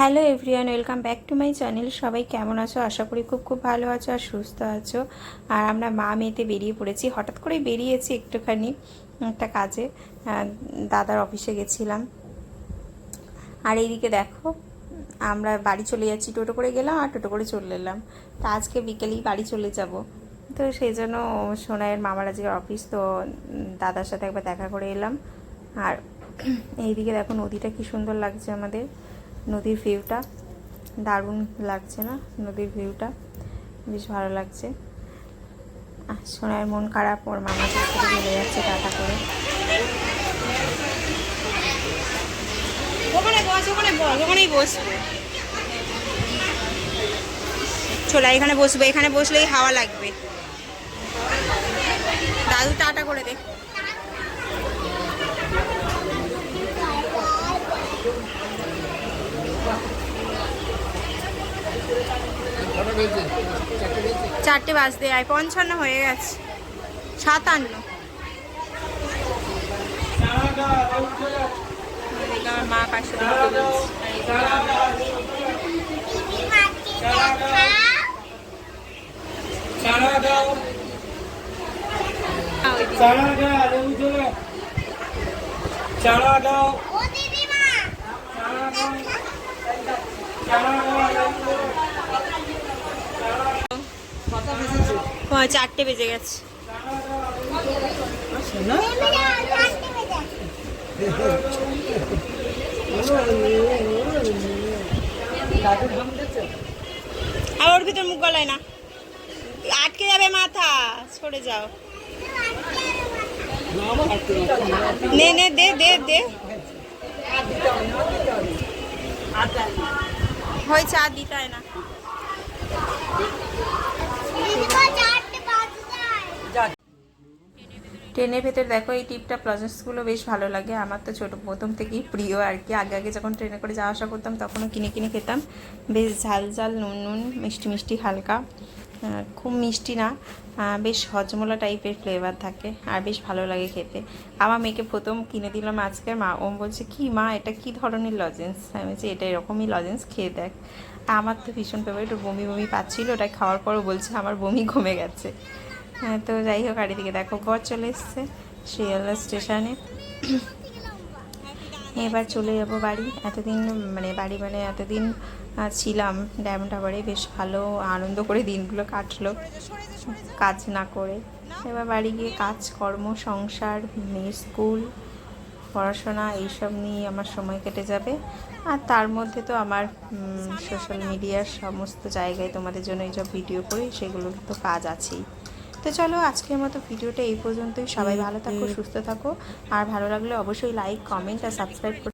Hello everyone, welcome back to my channel. সবাই কেমন আছো? আশা করি খুব খুব ভালো আছো আর সুস্থ আছো। আর আমরা মা মেয়েতে বেরিয়ে পড়েছি। হঠাৎ করেই বেরিয়েছি একটুখানি একটা কাজে। দাদার অফিসে গেছিলাম। আর এইদিকে দেখো, আমরা বাড়ি চলে যাচ্ছি। টোটো করে গেলাম আর টোটো করে চলে এলাম। তা আজকে বিকেলেই বাড়ি চলে যাব। তো সেই জন্য সোনাইয়ের মামার আজকে অফিস, তো দাদার সাথে একবার দেখা করে এলাম। আর এইদিকে দেখো নদীটা কি সুন্দর লাগছে আমাদের। নদীর ভিউটা দারুণ লাগছে না? নদীর ভিউটা বেশ ভালো লাগছে। সোনার মন খারাপ, ওর মামা চলে যাচ্ছে টাটা করে। ওখানে ওখানেই এখানে বসবে, এখানে বসলেই হাওয়া লাগবে। দাদু টাটা করে দে। চারটে বাজতে আয় পঞ্চান্ন হয়ে গেছে সাতান্ন। আমার মা পাশে। চারা দাও। চারা দাও। চারা দাও চারা দাও চারা দাও লেবু চলে। ও, চারটে বেজে গেছে। আর ওর ভিতর মুখ গলায় না। আটকে যাবে মাথা সরে যাও। নে নে দে দে দে। হয়েছে আর দিতে হয় না। ট্রেনের ভেতর দেখো, এই টিপটা প্রজেক্টসগুলো বেশ ভালো লাগে। আমার তো ছোটো, প্রথম থেকেই প্রিয় আর কি। আগে আগে যখন ট্রেনে করে যাওয়া আসা করতাম, তখনও কিনে কিনে খেতাম। বেশ ঝাল ঝাল, নুন নুন, মিষ্টি মিষ্টি, হালকা। খুব মিষ্টি না বেশ হজমোলা টাইপের ফ্লেভার থাকে আর বেশ ভালো লাগে খেতে। আমার মেয়েকে প্রথম কিনে দিলাম আজকের মা ও বলছে, কি মা, এটা কি ধরনের লজেন্স আমি বলছি, এটা এরকমই লজেন্স খেয়ে দেখ। আমার তো ভীষণ ফেভারিট বমি বমি পাচ্ছিল ওটা খাওয়ার পরও বলছে, আমার বমি কমে গেছে। তো যাই হোক, আর এদিকে দেখো, বর চলে এসছে শিয়ালদা স্টেশনে। এবার চলে যাব বাড়ি। এতদিন মানে বাড়ি মানে এতদিন ছিলাম ডায়মন্ড টাওয়ারে বেশ ভালো আনন্দ করে দিনগুলো কাটলো, কাজ না করে। এবার বাড়ি গিয়ে কাজকর্ম সংসার মেয়ে স্কুল, পড়াশোনা, এইসব নিয়ে আমার সময় কেটে যাবে। আর তার মধ্যে তো আমার সোশ্যাল মিডিয়ার সমস্ত জায়গায় তোমাদের জন্য এইসব ভিডিও করি, সেগুলোর তো কাজ আছেই। তো চলো আজকের মতো ভিডিওটা এই পর্যন্তই। সবাই ভালো থাকো সুস্থ থাকো। আর ভালো লাগলে অবশ্যই লাইক কমেন্ট আর সাবস্ক্রাইব